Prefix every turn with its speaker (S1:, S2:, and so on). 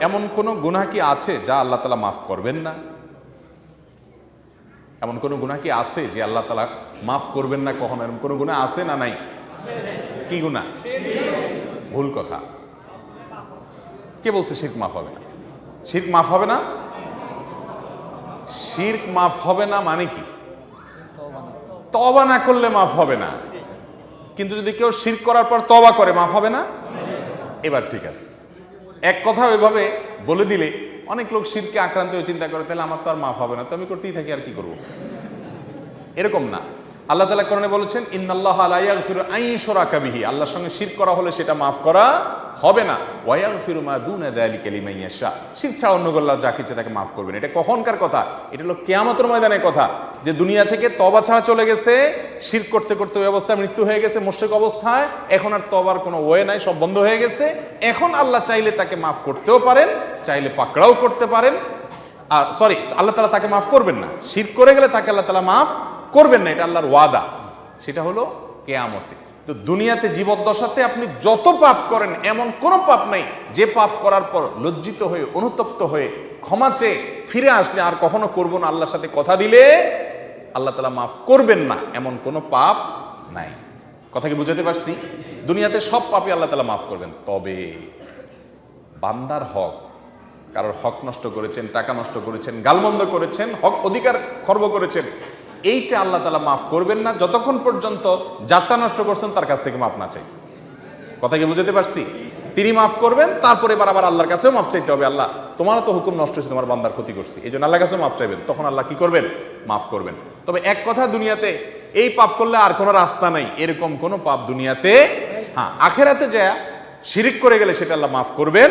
S1: এমন কোনো গুনাহ কি আছে যা আল্লাহ তালা মাফ করবেন না? এমন কোনো গুনাহ কি আছে যে আল্লাহ তালা মাফ করবেন না কখনো? এরকম কোনো গুণা আছে না নাই? কি গুনাহ? ভুল কথা। কে বলছে শির্ক মাফ হবে না? শির্ক মাফ হবে না? শির্ক মাফ হবে না মানে কি? তবা না করলে মাফ হবে না। কিন্তু যদি কেউ শির্ক করার পর তবা করে, মাফ হবে না? এবার ঠিক আছে। এক কথা ওইভাবে বলে দিলে অনেক লোক শিরকে আক্রান্ত হয়ে চিন্তা করে, তাহলে আমার তো আর মাফ হবে না, তো আমি করতেই থাকি, আর কি করব? এরকম না। আল্লাহ তালা করণে বলেছেন, ইন্নাল্লাহ আলাইয়াগফিরু আইনশরা বিহি। আল্লাহর সঙ্গে শির করা হলে সেটা মাফ করা হবে না। ওয়াইয়াগফিরু মা দুনা যালিকা লিমান ইয়াশা। শির ছাড়া অন্য গোল্লা যা কিছু তাকে মাফ করবেন। এটা কখনকার কথা। এটা হলো কেয়ামতের ময়দানের কথা। যে দুনিয়া থেকে তবা ছাড়া চলে গেছে, শির করতে করতে ওই অবস্থায় মৃত্যু হয়ে গেছে মোশেক অবস্থায়, এখন আর তবার কোনো ওয়ে নাই, সব বন্ধ হয়ে গেছে। এখন আল্লাহ চাইলে তাকে মাফ করতেও পারেন, চাইলে পাকড়াও করতে পারেন। আর সরি আল্লাহ তালা তাকে মাফ করবেন না। শির করে গেলে তাকে আল্লাহ তালা মাফ করবেন না। এটা আল্লাহর ওয়াদা। সেটা হলো কেয়ামতে তো দুনিয়াতে জীবদ্দশাতে আপনি যত পাপ করেন, এমন কোনো পাপ নেই। যে পাপ করার পর লজ্জিত হয়ে, অনুতপ্ত হয়ে ক্ষমা চেয়ে ফিরে আসলে আর কখনো করব না, আল্লাহর সাথে কথা দিলে আল্লাহ তালা মাফ করবেন না, এমন কোনো পাপ নাই। কথা কি বুঝাতে পারছি? দুনিয়াতে সব পাপই আল্লাহ তালা মাফ করবেন। তবে বান্দার হক, কারোর হক নষ্ট করেছেন, টাকা নষ্ট করেছেন, গালমন্দ করেছেন, হক অধিকার খর্ব করেছেন এইটা আল্লাহ তালা মাফ করবেন না। যতক্ষণ পর্যন্ত যারটা নষ্ট করছেন, তার কাছ থেকে মাফ না চাইছে কথা কি বুঝাতে পারছি? তিনি মাফ করবেন, তারপরে এবার আবার আল্লাহর কাছেও মাফ চাইতে হবে। আল্লাহ, তোমারও তো হুকুম নষ্ট হয়েছে, তোমার বান্দার ক্ষতি করছি। এই জন্য আল্লাহর কাছেও মাফ চাইবেন। তখন আল্লাহ কি করবেন? মাফ করবেন। তবে এক কথা দুনিয়াতে, এই পাপ করলে আর কোনো রাস্তা নাই। এরকম কোনো পাপ দুনিয়াতে হ্যাঁ আখেরাতে যা শিরিক করে গেলে সেটা আল্লাহ মাফ করবেন।